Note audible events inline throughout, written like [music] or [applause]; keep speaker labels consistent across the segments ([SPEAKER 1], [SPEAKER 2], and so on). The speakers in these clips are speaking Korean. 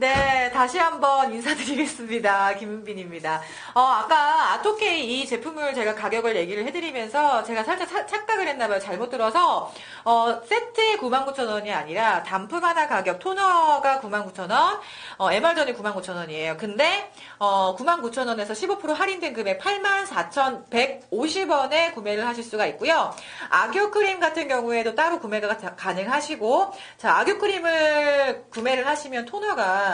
[SPEAKER 1] 네, 다시 한번 인사드리겠습니다. 김은빈입니다. 어, 아까 아토케이 이 제품을 제가 가격을 얘기를 해드리면서 제가 살짝 사- 착각을 했나봐요. 잘못 들어서, 어, 세트에 99,000원이 아니라 단품 하나 가격, 토너가 99,000원, 어, MR전이 99,000원이에요. 근데, 어, 99,000원에서 15% 할인된 금액 84,150원에 구매를 하실 수가 있고요. 악유 크림 같은 경우에도 따로 구매가 가- 가능하시고, 자, 악유 크림을 구매를 하시면 토너가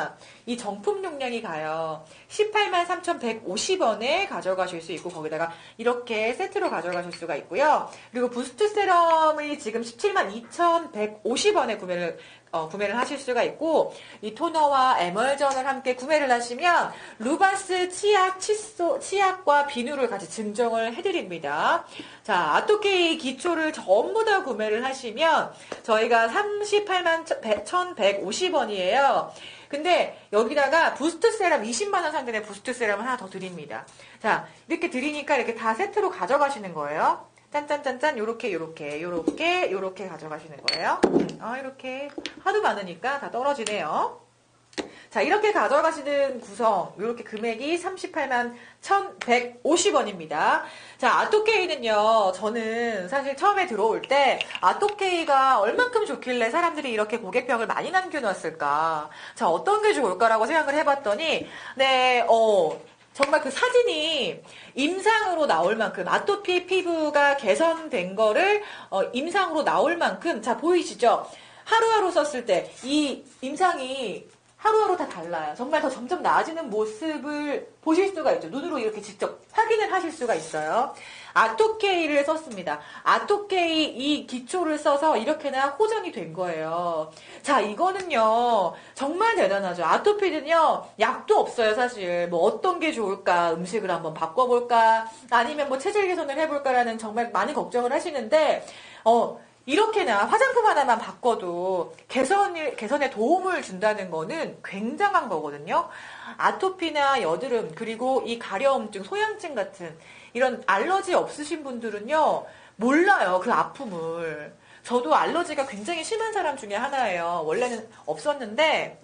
[SPEAKER 1] 이 정품 용량이 가요. 18만 3,150원에 가져가실 수 있고, 거기다가 이렇게 세트로 가져가실 수가 있고요. 그리고 부스트 세럼이 지금 17만 2,150원에 구매를 어, 구매를 하실 수가 있고 이 토너와 에멀전을 함께 구매를 하시면 루바스 치약, 칫솔, 치약과 비누를 같이 증정을 해드립니다. 자, 아토케이 기초를 전부 다 구매를 하시면 저희가 38만 1,150원이에요. 근데 여기다가 부스트 세럼 20만원 상당의 부스트 세럼을 하나 더 드립니다. 자, 이렇게 드리니까 이렇게 다 세트로 가져가시는 거예요. 짠짠짠짠 요렇게 요렇게 요렇게 요렇게 가져가시는 거예요. 아 이렇게 하도 많으니까 다 떨어지네요. 자 이렇게 가져가시는 구성 이렇게 금액이 38만 1,150원입니다. 자 아토케이는요 저는 사실 처음에 들어올 때 아토케이가 얼만큼 좋길래 사람들이 이렇게 고객병을 많이 남겨놨을까 자 어떤 게 좋을까라고 생각을 해봤더니 네어 정말 그 사진이 임상으로 나올 만큼 아토피 피부가 개선된 거를 어, 임상으로 나올 만큼 자 보이시죠? 하루하루 썼을 때 이 임상이 하루하루 다 달라요. 정말 더 점점 나아지는 모습을 보실 수가 있죠. 눈으로 이렇게 직접 확인을 하실 수가 있어요. 아토케이를 썼습니다. 아토케이 이 기초를 써서 이렇게나 호전이 된 거예요. 자, 이거는요, 정말 대단하죠. 아토피는요, 약도 없어요, 사실. 뭐 어떤 게 좋을까, 음식을 한번 바꿔볼까, 아니면 뭐 체질 개선을 해볼까라는 정말 많은 걱정을 하시는데, 어, 이렇게나 화장품 하나만 바꿔도 개선이, 개선에 도움을 준다는 거는 굉장한 거거든요. 아토피나 여드름, 그리고 이 가려움증, 소양증 같은 이런 알러지 없으신 분들은요, 몰라요, 그 아픔을. 저도 알러지가 굉장히 심한 사람 중에 하나예요. 원래는 없었는데,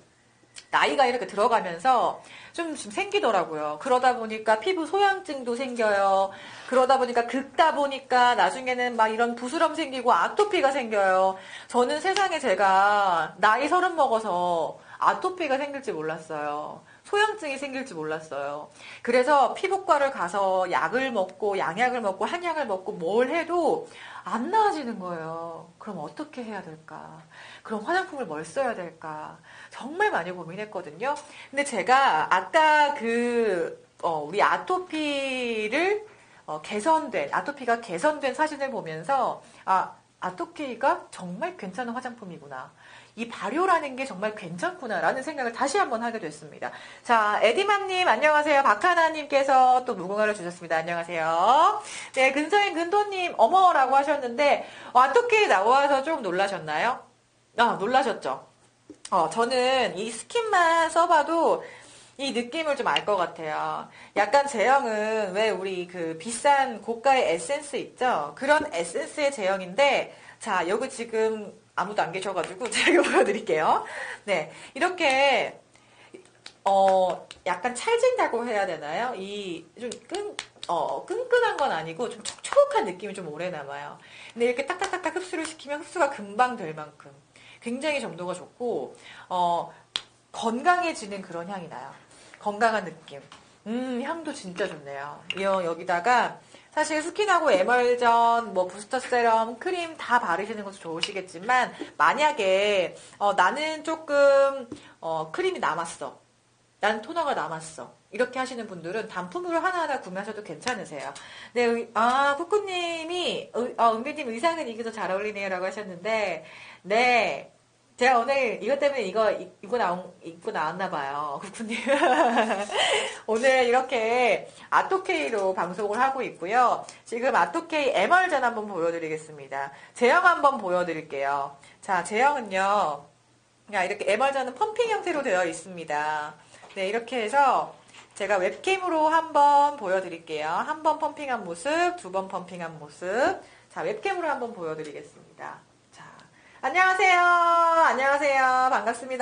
[SPEAKER 1] 나이가 이렇게 들어가면서 좀 지금 생기더라고요. 그러다 보니까 피부 소양증도 생겨요. 그러다 보니까 긁다 보니까 나중에는 막 이런 부스럼 생기고 아토피가 생겨요. 저는 세상에 제가 나이 서른 먹어서 아토피가 생길지 몰랐어요. 소양증이 생길지 몰랐어요. 그래서 피부과를 가서 약을 먹고 양약을 먹고 한약을 먹고 뭘 해도 안 나아지는 거예요. 그럼 어떻게 해야 될까? 그럼 화장품을 뭘 써야 될까? 정말 많이 고민했거든요. 근데 제가 아까 그, 어, 우리 아토피를 어, 개선된, 아토피가 개선된 사진을 보면서, 아, 아토피가 정말 괜찮은 화장품이구나. 이 발효라는 게 정말 괜찮구나라는 생각을 다시 한번 하게 됐습니다. 자, 에디맘님 안녕하세요. 박하나님께서 또 무궁화를 주셨습니다. 안녕하세요. 네, 근서인 근도님 어머라고 하셨는데 어, 아토케이 나와서 좀 놀라셨나요? 아, 놀라셨죠? 어, 저는 이 스킨만 써봐도 이 느낌을 좀 알 것 같아요. 약간 제형은 왜 우리 그 비싼 고가의 에센스 있죠? 그런 에센스의 제형인데, 자, 여기 지금 아무도 안 계셔가지고 [laughs] 제가 보여드릴게요. 네. 이렇게, 어, 약간 찰진다고 해야 되나요? 이, 좀 끈, 어, 끈끈한 건 아니고 좀 촉촉한 느낌이 좀 오래 남아요. 근데 이렇게 딱딱딱딱 흡수를 시키면 흡수가 금방 될 만큼 굉장히 점도가 좋고, 어, 건강해지는 그런 향이 나요. 건강한 느낌. 음, 향도 진짜 좋네요. 이 여기다가 사실 스킨하고 에멀전, 뭐 부스터 세럼, 크림 다 바르시는 것도 좋으시겠지만 만약에 어, 나는 조금 어, 크림이 남았어. 난 토너가 남았어. 이렇게 하시는 분들은 단품으로 하나하나 구매하셔도 괜찮으세요. 네, 의- 아, 쿠쿠님이, 의- 어, 은비님 의상은 이게 더 잘 어울리네요. 라고 하셨는데, 네. 제가 오늘 이것 때문에 이거 입- 입고 나온, 입고 나왔나 봐요. 쿠쿠님. [laughs] 오늘 이렇게 아토케이로 방송을 하고 있고요. 지금 아토케이 MR전 한번 보여드리겠습니다. 제형 한번 보여드릴게요. 자, 제형은요. 야, 이렇게 MR전은 펌핑 형태로 되어 있습니다. 네, 이렇게 해서 제가 웹캠으로 한번 보여드릴게요. 한 번 펌핑한 모습, 두 번 펌핑한 모습. 자, 웹캠으로 한번 보여드리겠습니다. 자, 안녕하세요. 안녕하세요. 반갑습니다.